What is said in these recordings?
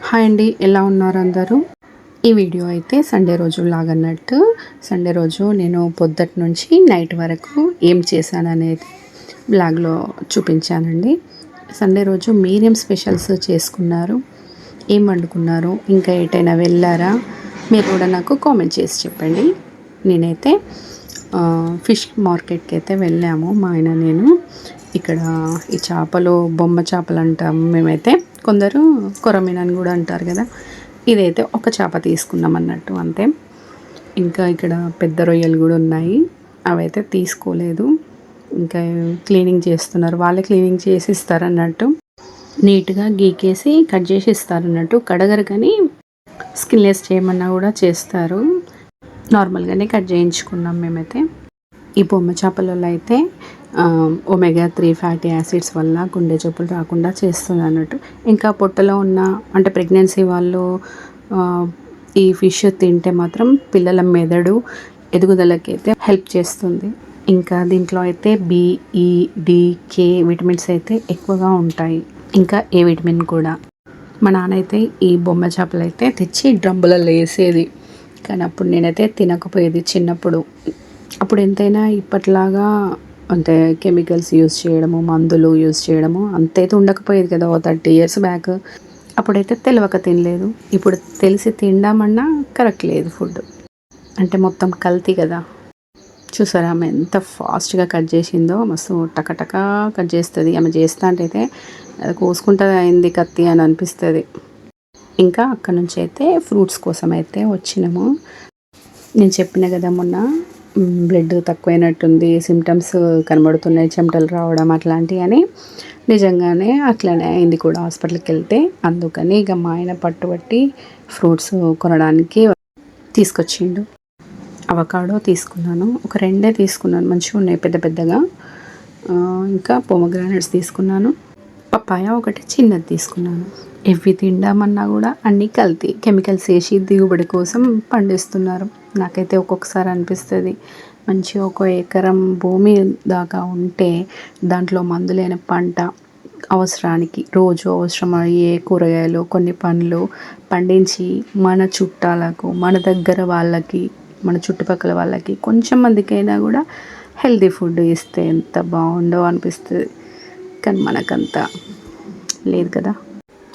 Hi అండి ఎలా ఉన్నారు అందరూ? ఈ వీడియో అయితే సండే రోజు లాగన్నట్టు సండే రోజు నేను పొద్దుటి నుంచి నైట్ వరకు ఏం చేశాననేది బ్లాగ్లో చూపించానండి. సండే రోజు మీరేం స్పెషల్స్ చేసుకున్నారు? ఏం వండుకున్నారు? ఇంకా ఎటైనా వెళ్ళారా? మీరు కూడా నాకు కామెంట్ చేసి చెప్పండి. నేనైతే ఫిష్ మార్కెట్కి అయితే వెళ్ళాము. మా ఆయన నేను ఇక్కడ ఈ చేపలు బొమ్మ చేపలు అంటాము మేమైతే. కొందరు కొరమీన్ అని కూడా అంటారు కదా. ఇదైతే ఒక చేప తీసుకున్నాం అన్నట్టు అంతే. ఇంకా ఇక్కడ పెద్ద రొయ్యలు కూడా ఉన్నాయి. అవైతే తీసుకోలేదు. ఇంకా క్లీనింగ్ చేస్తున్నారు. వాళ్ళే క్లీనింగ్ చేసి ఇస్తారన్నట్టు నీట్గా గీకేసి కట్ చేసి ఇస్తారు అన్నట్టు. కడగరు కానీ స్కిన్లెస్ చేయమన్నా కూడా చేస్తారు. నార్మల్గానే కట్ చేయించుకున్నాం మేమైతే. ఈ బొమ్మ చేపలలో అయితే ఒమెగా త్రీ ఫ్యాటీ యాసిడ్స్ వల్ల గుండె జబ్బులు రాకుండా చేస్తుంది అన్నట్టు. ఇంకా పొట్టలో ఉన్న అంటే ప్రెగ్నెన్సీ వాళ్ళు ఈ ఫిష్ తింటే మాత్రం పిల్లల మెదడు ఎదుగుదలకి అయితే హెల్ప్ చేస్తుంది. ఇంకా దీంట్లో అయితే బిఈడికే విటమిన్స్ e, అయితే ఎక్కువగా ఉంటాయి. ఇంకా ఏ విటమిన్ కూడా. మా నాన్న అయితే ఈ బొమ్మ చేపలు అయితే తెచ్చి డ్రమ్ములలో వేసేది. కానీ అప్పుడు నేనైతే తినకపోయేది చిన్నప్పుడు. అప్పుడు ఎంతైనా ఇప్పట్లాగా అంటే కెమికల్స్ యూస్ చేయడము మందులు యూస్ చేయడము అంతైతే ఉండకపోయేది కదా ఓ థర్టీ ఇయర్స్ బ్యాక్. అప్పుడైతే తెలియక తినలేదు. ఇప్పుడు తెలిసి తిండామన్నా కరెక్ట్ లేదు ఫుడ్. అంటే మొత్తం కల్తీ కదా. చూసారా ఆమె ఎంత ఫాస్ట్గా కట్ చేసిందో మస్తు టకటకా కట్ చేస్తుంది. ఆమె చేస్తా అంటే అయితే అది కోసుకుంటుంది అయింది కత్తి అని అనిపిస్తుంది. ఇంకా అక్కడ నుంచి అయితే ఫ్రూట్స్ కోసం అయితే వచ్చినాము. నేను చెప్పిన కదా మొన్న బ్లడ్ తక్కువైనట్టుంది సిమ్టమ్స్ కనబడుతున్నాయి చెమటలు రావడం అట్లాంటివి అని నిజంగానే అట్లనే అయింది కూడా హాస్పిటల్కి వెళ్తే అందుకని ఇక మా ఆయన పట్టుబట్టి ఫ్రూట్స్ కొనడానికి తీసుకొచ్చిండు. అవకాడో తీసుకున్నాను ఒక రెండే తీసుకున్నాను మంచిగా ఉన్నాయి పెద్ద పెద్దగా. ఇంకా పొమగ్రానైట్స్ తీసుకున్నాను. పప్పాయ ఒకటి చిన్నది తీసుకున్నాను. ఇవి తిండామన్నా కూడా అన్నీ కల్తీ. కెమికల్స్ వేసి దిగుబడి కోసం పండిస్తున్నారు. నాకైతే ఒక్కొక్కసారి అనిపిస్తుంది. మంచిగా ఒక ఎకరం భూమి దాకా ఉంటే దాంట్లో మందులైన పంట అవసరానికి రోజు అవసరమయ్యే కూరగాయలు కొన్ని పండ్లు పండించి మన చుట్టాలకు మన దగ్గర వాళ్ళకి మన చుట్టుపక్కల వాళ్ళకి కొంచెం మందికైనా కూడా హెల్తీ ఫుడ్ ఇస్తే ఎంత బాగుండో అనిపిస్తుంది. కానీ మనకంతా లేదు కదా.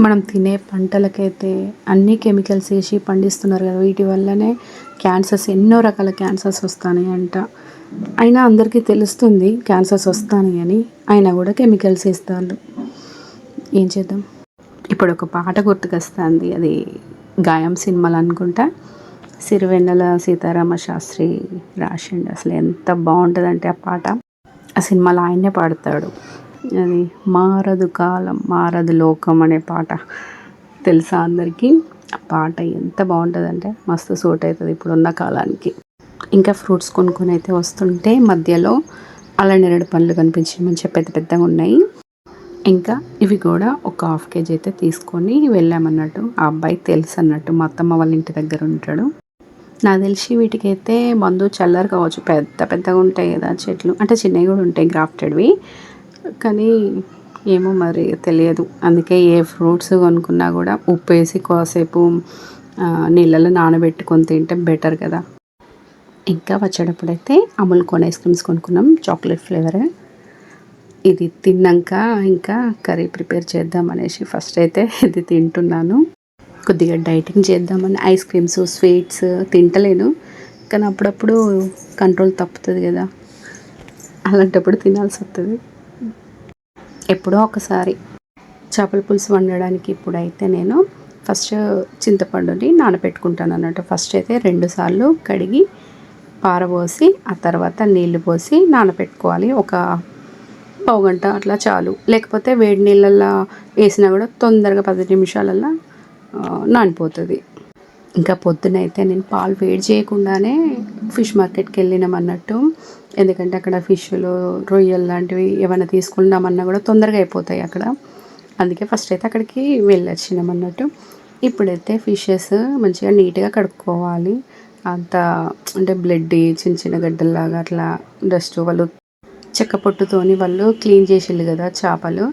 మనం తినే పంటలకైతే అన్ని కెమికల్స్ వేసి పండిస్తున్నారు కదా వీటి వల్లనే క్యాన్సర్స్ ఎన్నో రకాల క్యాన్సర్స్ వస్తాయి అంట అయినా అందరికీ తెలుస్తుంది క్యాన్సర్స్ వస్తాయి అని అయినా కూడా కెమికల్స్ వేస్తారు. ఏం చేద్దాం? ఇప్పుడు ఒక పాట గుర్తుకొస్తుంది అది గాయం సినిమాలు అనుకుంటా. సిరివెన్నెల సీతారామ శాస్త్రి రాసిండు అసలు ఎంత బాగుంటుందంటే ఆ పాట. ఆ సినిమాలో ఆయనే పాడతాడు. అది మారదు కాలం మారదు లోకం అనే పాట తెలుసా అందరికీ? ఆ పాట ఎంత బాగుంటుందంటే మస్తు సూట్ అవుతుంది ఇప్పుడున్న కాలానికి. ఇంకా ఫ్రూట్స్ కొనుక్కొని అయితే వస్తుంటే మధ్యలో అలా నెరడు పండ్లు కనిపించి మంచిగా పెద్ద పెద్దగా ఉన్నాయి. ఇంకా ఇవి కూడా ఒక హాఫ్ కేజీ అయితే తీసుకొని వెళ్ళామన్నట్టు ఆ అబ్బాయి తెలుసు అన్నట్టు మా అత్తమ్మ వాళ్ళ ఇంటి దగ్గర ఉంటాడు. నాకు తెలిసి వీటికైతే మందు చల్లరు కావచ్చు పెద్ద పెద్దగా ఉంటాయి కదా చెట్లు అంటే చిన్నవి కూడా ఉంటాయి గ్రాఫ్టెడ్వి. కానీ ఏమో మరి తెలియదు. అందుకే ఏ ఫ్రూట్స్ కొనుక్కున్నా కూడా ఉప్పు వేసి కాసేపు నీళ్ళలో నానబెట్టుకొని తింటే బెటర్ కదా. ఇంకా వచ్చేటప్పుడైతే అమూల్ కోన్ ఐస్ క్రీమ్స్ కొనుక్కున్నాం. Chocolate flavour. ఇది తిన్నాక ఇంకా కర్రీ ప్రిపేర్ చేద్దాం అనేసి ఫస్ట్ అయితే ఇది తింటున్నాను. కొద్దిగా డైటింగ్ చేద్దామని ఐస్ క్రీమ్స్ స్వీట్స్ తింటలేను. కానీ అప్పుడప్పుడు కంట్రోల్ తప్పుతుంది కదా. అలాంటప్పుడు తినాల్సి వస్తుంది. ఎప్పుడో ఒకసారి చేపల పులుసు వండడానికి ఇప్పుడైతే నేను ఫస్ట్ చింతపండుని నానబెట్టుకుంటాను అన్నట్టు. ఫస్ట్ అయితే రెండు సార్లు కడిగి పారబోసి ఆ తర్వాత నీళ్ళు పోసి నానబెట్టుకోవాలి. ఒక పావు గంట అట్లా చాలు. లేకపోతే వేడి నీళ్ళల్లో వేసినా కూడా తొందరగా పది నిమిషాలల్లో నానిపోతుంది. ఇంకా పొద్దునైతే నేను పాలు వేడి చేయకుండానే ఫిష్ మార్కెట్కి వెళ్ళినాం అన్నట్టు ఎందుకంటే అక్కడ ఫిష్లు రొయ్యలు లాంటివి ఏమైనా తీసుకుందామన్నా కూడా తొందరగా అయిపోతాయి అక్కడ. అందుకే ఫస్ట్ అయితే అక్కడికి వెళ్ళొచ్చినాం అన్నట్టు ఇప్పుడైతే ఫిషెస్ మంచిగా నీట్గా కడుక్కోవాలి. అంత అంటే బ్లడ్ చిన్న చిన్న గడ్డల్లాగా అట్లా డస్ట్ వాళ్ళు చెక్క పొట్టుతోని వాళ్ళు క్లీన్ చేసిళ్ళు కదా చేపలు.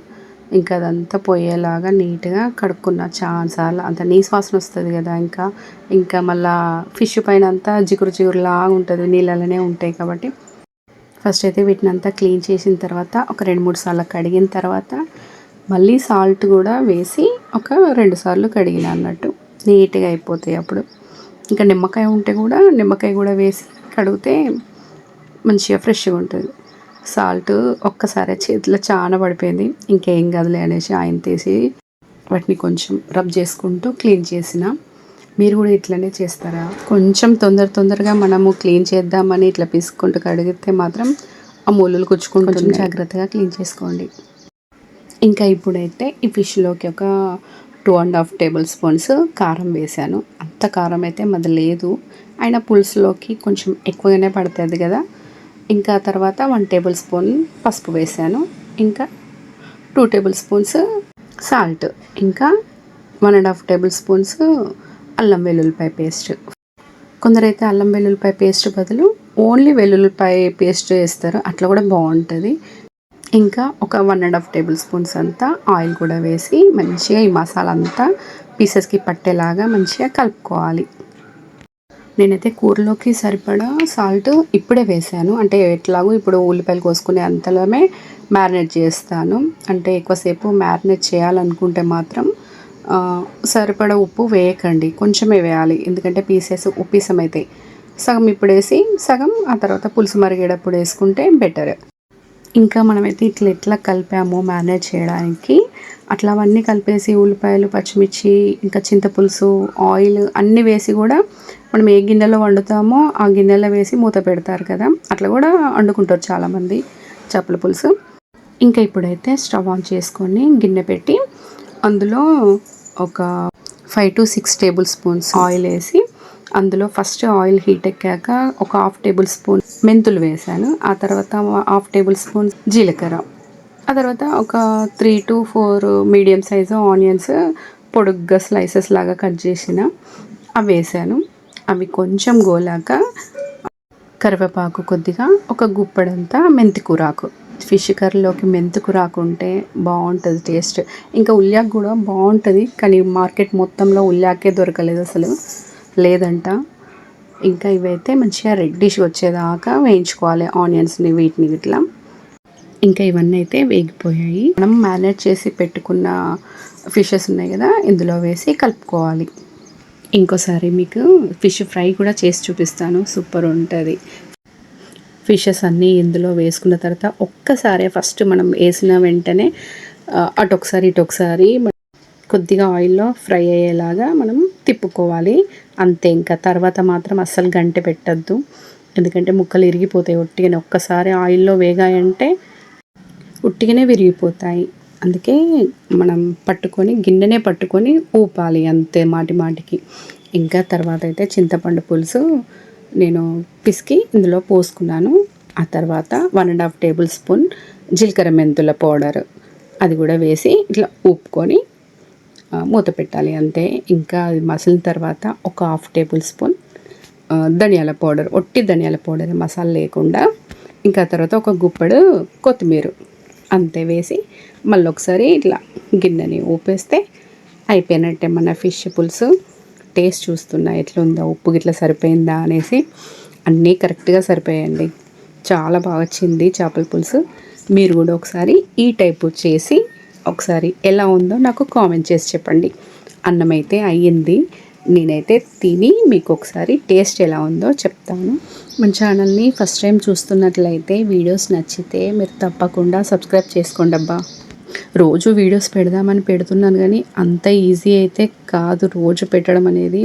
ఇంకా అదంతా పోయేలాగా నీట్గా కడుక్కున్న. చాలాసార్లు అంత నీసు వాసన వస్తుంది కదా ఇంకా. ఇంకా మళ్ళా ఫిష్ పైన అంతా జిగురు జిగురులాగా ఉంటుంది నీళ్ళలోనే ఉంటాయి కాబట్టి. ఫస్ట్ అయితే వీటిని అంతా క్లీన్ చేసిన తర్వాత ఒక రెండు మూడు సార్లు కడిగిన తర్వాత మళ్ళీ సాల్ట్ కూడా వేసి ఒక రెండు సార్లు కడిగిన అన్నట్టు. నీట్గా అయిపోతాయి అప్పుడు. ఇంకా నిమ్మకాయ ఉంటే కూడా నిమ్మకాయ కూడా వేసి కడిగితే మంచిగా ఫ్రెష్గా ఉంటుంది. సాల్ట్ ఒక్కసారి చేతిలో చాలా పడిపోయింది. ఇంకేం కదలే అనేసి ఆయన తీసి వాటిని కొంచెం రబ్ చేసుకుంటూ క్లీన్ చేసిన. మీరు కూడా ఇట్లనే చేస్తారా? కొంచెం తొందర తొందరగా మనము క్లీన్ చేద్దామని ఇట్లా పిసుకుంటూ కడిగితే మాత్రం ఆ మూలలు కుచ్చుకుంటూ కొంచెం జాగ్రత్తగా క్లీన్ చేసుకోండి. ఇంకా ఇప్పుడైతే ఈ ఫిష్లోకి ఒక two and half tablespoons కారం వేసాను. అంత కారం అయితే మాది లేదు. అయినా పులుసులోకి కొంచెం ఎక్కువగానే పడుతుంది కదా. ఇంకా తర్వాత వన్ టేబుల్ స్పూన్ పసుపు వేసాను. ఇంకా టూ టేబుల్ స్పూన్స్ సాల్ట్ ఇంకా one and half tablespoons అల్లం వెల్లుల్లిపాయ పేస్ట్ కొందరైతే అల్లం వెల్లుల్లిపాయ పేస్ట్ బదులు ఓన్లీ వెల్లుల్లిపాయ పేస్ట్ వేస్తారు. అట్లా కూడా బాగుంటుంది. ఇంకా ఒక one and half tablespoons అంతా ఆయిల్ కూడా వేసి మంచిగా ఈ మసాలా అంతా పీసెస్కి పట్టేలాగా మంచిగా కలుపుకోవాలి. నేనైతే కూరలోకి సరిపడా సాల్ట్ ఇప్పుడే వేసాను. అంటే ఎట్లాగో ఇప్పుడు ఉల్లిపాయలు కోసుకునే అంతలోనే మ్యారినేట్ చేస్తాను. అంటే ఎక్కువసేపు మ్యారినేట్ చేయాలనుకుంటే మాత్రం సరిపడా ఉప్పు వేయకండి. కొంచెమే వేయాలి. ఎందుకంటే పీసెస్ ఉప్పిసం అవుతాయి సగం ఇప్పుడు వేసి సగం ఆ తర్వాత పులుసు మరిగేటప్పుడు వేసుకుంటే బెటర్ ఇంకా మనమైతే ఇట్లా ఎట్లా కలిపాము మ్యారినేట్ చేయడానికి అట్లా అవన్నీ కలిపేసి ఉల్లిపాయలు పచ్చిమిర్చి ఇంకా చింతపులుసు ఆయిల్ అన్నీ వేసి కూడా మనం ఏ గిన్నెలో వండుతామో ఆ గిన్నెలో వేసి మూత పెడతారు కదా. అట్లా కూడా వండుకుంటారు చాలామంది చేపల పులుసు. ఇంకా ఇప్పుడైతే స్టవ్ ఆన్ చేసుకొని గిన్నె పెట్టి అందులో ఒక five to six tablespoons oil వేసి అందులో ఫస్ట్ ఆయిల్ హీట్ ఎక్కాక ఒక హాఫ్ టేబుల్ స్పూన్ మెంతులు వేసాను. ఆ తర్వాత హాఫ్ టేబుల్ స్పూన్ జీలకర్ర. ఆ తర్వాత ఒక three to four medium size onions పొడుగ్గా స్లైసెస్ లాగా కట్ చేసిన అవి వేసాను. అవి కొంచెం గోలాక కరివేపాకు కొద్దిగా ఒక గుప్పడంతా మెంతికూరాకు. ఫిష్ కర్రీలోకి మెంతుకు ఉంటే బాగుంటుంది టేస్ట్. ఇంకా ఉల్లాక్ కూడా బాగుంటుంది కానీ మార్కెట్ మొత్తంలో ఉల్లాకే దొరకలేదు అసలు. లేదంట. ఇంకా ఇవైతే మంచిగా రెడ్డిష్ వచ్చేదాకా వేయించుకోవాలి ఆనియన్స్ని వీటిని ఇట్లా. ఇంకా ఇవన్నీ అయితే వేగిపోయాయి. మనం మ్యారినేట్ చేసి పెట్టుకున్న ఫిషెస్ ఉన్నాయి కదా ఇందులో వేసి కలుపుకోవాలి. ఇంకోసారి మీకు ఫిష్ ఫ్రై కూడా చేసి చూపిస్తాను. సూపర్ ఉంటుంది. ఫిషెస్ అన్నీ ఇందులో వేసుకున్న తర్వాత ఒక్కసారి ఫస్ట్ మనం వేసిన వెంటనే అటు ఒకసారి కొద్దిగా ఆయిల్లో ఫ్రై అయ్యేలాగా మనం తిప్పుకోవాలి. అంతే ఇంకా తర్వాత మాత్రం అస్సలు గంట పెట్టద్దు. ఎందుకంటే ముక్కలు ఇరిగిపోతాయి ఒట్టిగానే. ఒక్కసారి ఆయిల్లో వేగాయంటే ఉట్టిగానే విరిగిపోతాయి. అందుకే మనం పట్టుకొని గిన్నెనే పట్టుకొని ఊపాలి అంతే మాటి మాటికి. ఇంకా తర్వాత అయితే చింతపండు పులుసు నేను పిసికి ఇందులో పోసుకున్నాను. ఆ తర్వాత one and half tablespoon జీలకర్ర మెంతుల పౌడర్ అది కూడా వేసి ఇట్లా ఊపుకొని మూత పెట్టాలి అంతే. ఇంకా అది మసిలిన తర్వాత ఒక హాఫ్ టేబుల్ స్పూన్ ధనియాల పౌడర్. ఒట్టి ధనియాల పౌడర్ మసాలా లేకుండా. ఇంకా తర్వాత ఒక గుప్పడు కొత్తిమీర. అంతే వేసి మళ్ళీ ఒకసారి ఇట్లా గిన్నెని ఊపేస్తే అయిపోయినట్టే మన ఫిష్ పులుసు. టేస్ట్ చూస్తున్నా ఎట్లుందా ఉప్పు గిట్లా సరిపోయిందా అనేసి అన్నీ కరెక్ట్గా సరిపోయాయండి. చాలా బాగా వచ్చింది చేపల పులుసు. మీరు కూడా ఒకసారి ఈ టైపు చేసి ఒకసారి ఎలా ఉందో నాకు కామెంట్ చేసి చెప్పండి. అన్నం అయితే అయ్యింది. నేనైతే తిని మీకు ఒకసారి టేస్ట్ ఎలా ఉందో చెప్తాను. మన ఛానల్ని ఫస్ట్ టైం చూస్తున్నట్లయితే వీడియోస్ నచ్చితే మీరు తప్పకుండా సబ్స్క్రైబ్ చేసుకోండి అబ్బా. రోజు వీడియోస్ పెడదామని పెడుతున్నాను కానీ అంత ఈజీ అయితే కాదు. రోజు పెట్టడం అనేది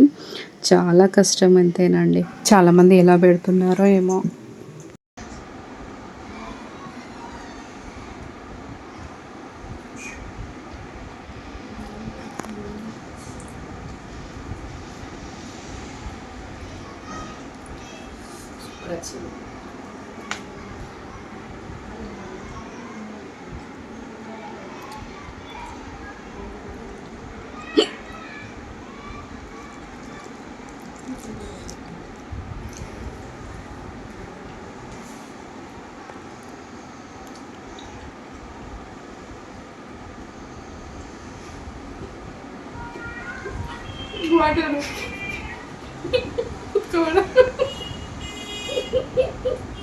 చాలా కష్టం అంతేనండి. చాలామంది ఎలా పెడుతున్నారో ఏమో. працює. Guarda. Ancora. Hehehehe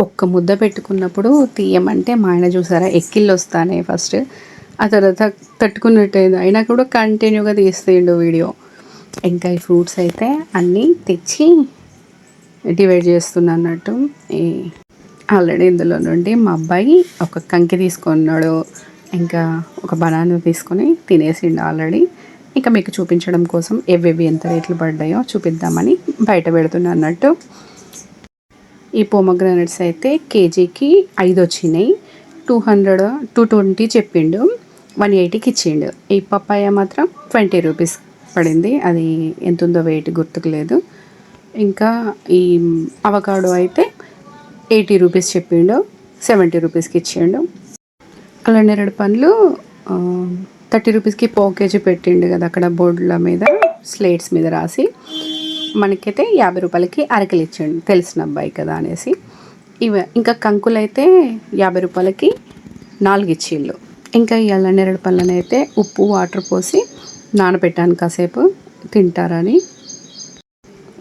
ఒక్క ముద్ద పెట్టుకున్నప్పుడు తీయమంటే మా ఆయన చూసారా ఎక్కిళ్ళు వస్తానే ఫస్ట్. ఆ తర్వాత తట్టుకున్నట్టయింది. అయినా కూడా కంటిన్యూగా తీస్తుండు వీడియో. ఇంకా ఈ ఫ్రూట్స్ అయితే అన్నీ తెచ్చి డివైడ్ చేస్తున్నా అన్నట్టు. ఈ ఆల్రెడీ ఇందులో నుండి మా అబ్బాయి ఒక కంకి తీసుకున్నాడు. ఇంకా ఒక బనానా తీసుకొని తినేసిండు ఆల్రెడీ. ఇంకా మీకు చూపించడం కోసం ఎవేవి ఎంత రేట్లు పడ్డాయో చూపిద్దామని బయట పెడుతున్నా అన్నట్టు. ఈ పోమగ్రానైట్స్ అయితే కేజీకి ఐదు వచ్చినాయి టూ హండ్రెడ్ టూ ట్వంటీ చెప్పిండు. వన్ ఎయిటీకి ఇచ్చిండు. ఈ పప్పాయ మాత్రం ట్వంటీ రూపీస్ పడింది. అది ఎంత ఉందో వెయిట్ గుర్తుకు లేదు. ఇంకా ఈ అవకాడో అయితే ఎయిటీ రూపీస్ చెప్పిండు. సెవెంటీ రూపీస్కి ఇచ్చిండు. అలా నెరడు పండ్లు థర్టీ రూపీస్కి పావు కేజీ పెట్టిండు కదా అక్కడ బోర్డుల మీద స్లేట్స్ మీద రాసి. మనకైతే యాభై రూపాయలకి అరకలు ఇచ్చిండు తెలిసిన అబ్బాయి కదా అనేసి. ఇవ ఇంకా కంకులు అయితే యాభై రూపాయలకి నాలుగు ఇచ్చిళ్ళు. ఇంకా ఈ అల్ల నెరడు పళ్ళని అయితే ఉప్పు వాటర్ పోసి నానబెట్టాను కాసేపు. తింటారని.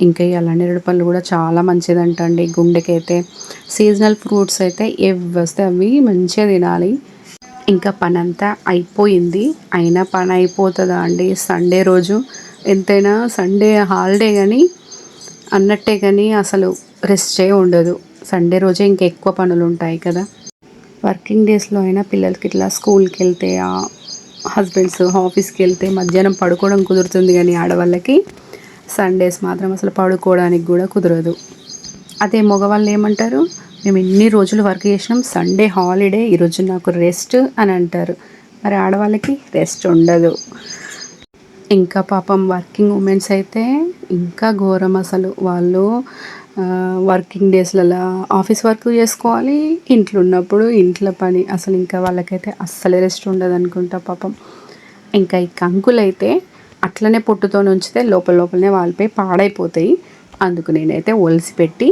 ఇంకా ఈ అల్ల నెరడు పళ్ళు కూడా చాలా మంచిదంటండి. గుండెకైతే సీజనల్ ఫ్రూట్స్ అయితే ఎవి వస్తే అవి మంచిగా తినాలి. ఇంకా పని అంతా అయిపోయింది. అయినా పని అయిపోతుందా అండి? సండే రోజు ఎంతైనా సండే హాలిడే కానీ అన్నట్టే కానీ అసలు రెస్టే ఉండదు. సండే రోజే ఇంకా ఎక్కువ పనులు ఉంటాయి కదా వర్కింగ్ డేస్లో అయినా పిల్లలకి ఇట్లా స్కూల్కి వెళ్తే హస్బెండ్స్ ఆఫీస్కి వెళ్తే మధ్యాహ్నం పడుకోవడం కుదురుతుంది కానీ ఆడవాళ్ళకి సండేస్ మాత్రం అసలు పడుకోవడానికి కూడా కుదరదు. అదే మగవాళ్ళు ఏమంటారు? మేము ఎన్ని రోజులు వర్క్ చేసినాం సండే హాలిడే ఈరోజు నాకు రెస్ట్ అని అంటారు. మరి ఆడవాళ్ళకి రెస్ట్ ఉండదు. ఇంకా పాపం వర్కింగ్ ఉమెన్స్ అయితే ఇంకా ఘోరం అసలు. వాళ్ళు వర్కింగ్ డేస్లలో ఆఫీస్ వర్క్ చేసుకోవాలి. ఇంట్లో ఉన్నప్పుడు ఇంట్లో పని. అసలు ఇంకా వాళ్ళకైతే అస్సలే రెస్ట్ ఉండదు అనుకుంటా పాపం. ఇంకా ఈ కంకులు అయితే అట్లనే పొట్టుతో ఉంచితే లోపల లోపలనే వాళ్ళపై పాడైపోతాయి. అందుకు నేనైతే ఒలిసి పెట్టి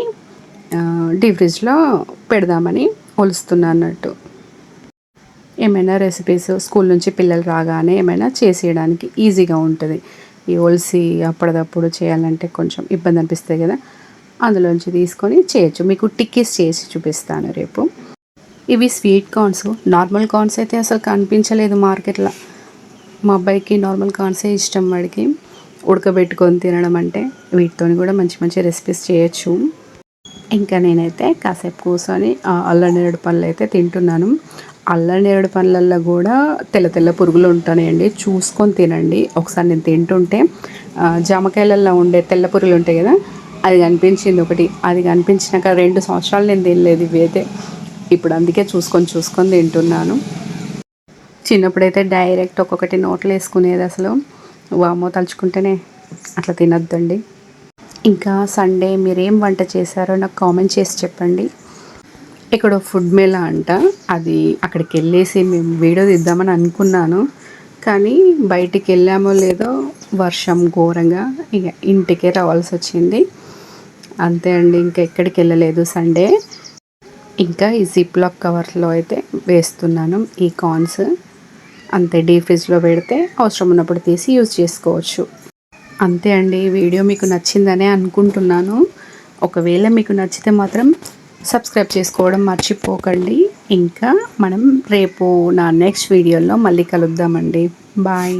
డీ ఫ్రిడ్జ్లో పెడదామని ఒలుస్తున్నా అన్నట్టు. ఏమైనా రెసిపీస్ స్కూల్ నుంచి పిల్లలు రాగానే ఏమైనా చేసేయడానికి ఈజీగా ఉంటుంది. ఈ ఒలిసి అప్పటిదప్పుడు చేయాలంటే కొంచెం ఇబ్బంది అనిపిస్తుంది కదా. అందులోంచి తీసుకొని చేయొచ్చు. మీకు టిక్కీస్ చేసి చూపిస్తాను రేపు. ఇవి స్వీట్ కార్న్స్ నార్మల్ కార్న్స్ అయితే అసలు కనిపించలేదు మార్కెట్లో. మా అబ్బాయికి నార్మల్ కార్న్సే ఇష్టం. వాడికి ఉడకబెట్టుకొని తినడం అంటే వీటితో కూడా మంచి మంచి రెసిపీస్ చేయొచ్చు. ఇంకా నేనైతే కాసేపు కూర్చొని అల్లం నేరేడు పళ్ళు అయితే తింటున్నాను. అల్లం నేరేడు పళ్ళల్లో కూడా తెల్ల తెల్ల పురుగులు ఉంటున్నాయండి చూసుకొని తినండి. ఒకసారి నేను తింటుంటే జామకాయలలో ఉండే తెల్ల పురుగులు ఉంటాయి కదా అది కనిపించింది ఒకటి. అది కనిపించినాక రెండు సంవత్సరాలు నేను తినలేదు ఇవైతే. ఇప్పుడు అందుకే చూసుకొని చూసుకొని తింటున్నాను. చిన్నప్పుడైతే డైరెక్ట్ ఒక్కొక్కటి నోట్లు వేసుకునేది అసలు. వామో తలుచుకుంటేనే అట్లా తినొద్దండి. ఇంకా సండే మీరేం వంట చేశారో నాకు కామెంట్ చేసి చెప్పండి. ఇక్కడ ఫుడ్ మేళా అంట. అది అక్కడికి వెళ్ళేసి మేము వీడియో తీద్దామని అనుకున్నాను. కానీ బయటికి వెళ్ళామో లేదో వర్షం ఘోరంగా ఇక ఇంటికే రావాల్సి వచ్చింది అంతే అండి ఇంకా ఎక్కడికి వెళ్ళలేదు సండే ఇంకా ఈ జిప్ లాక్ కవర్లో అయితే వేస్తున్నాను ఈ కార్న్స్ అంతే డీ ఫ్రిడ్జ్లో పెడితే అవసరం ఉన్నప్పుడు తీసి యూజ్ చేసుకోవచ్చు. అంతే అండి వీడియో మీకు నచ్చిందనే అనుకుంటున్నాను. ఒకవేళ మీకు నచ్చితే మాత్రం సబ్స్క్రైబ్ చేసుకోవడం మర్చిపోకండి. ఇంకా మనం రేపు నా నెక్స్ట్ వీడియోలో మళ్ళీ కలుద్దామండి. బాయ్